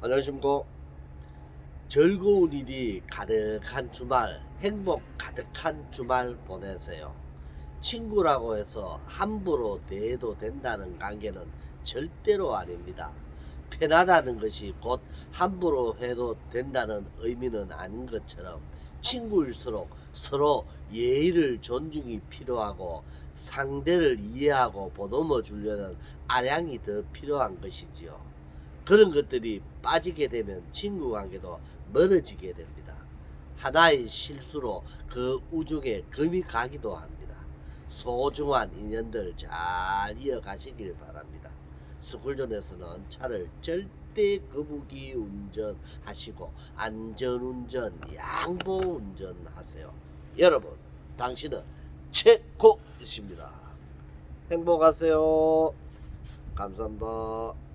안녕하십니까. 즐거운 일이 가득한 주말, 행복 가득한 주말 보내세요. 친구라고 해서 함부로 대해도 된다는 관계는 절대로 아닙니다. 편하다는 것이 곧 함부로 해도 된다는 의미는 아닌 것처럼 친구일수록 서로 예의를 존중이 필요하고 상대를 이해하고 보듬어 주려는 아량이 더 필요한 것이지요. 그런 것들이 빠지게 되면 친구 관계도 멀어지게 됩니다. 하나의 실수로 그 우중에 금이 가기도 합니다. 소중한 인연들 잘 이어가시길 바랍니다. 스쿨존에서는 차를 절대 거북이 운전하시고 안전운전, 양보 운전 하세요. 여러분, 당신은 최고이십니다. 행복하세요. 감사합니다.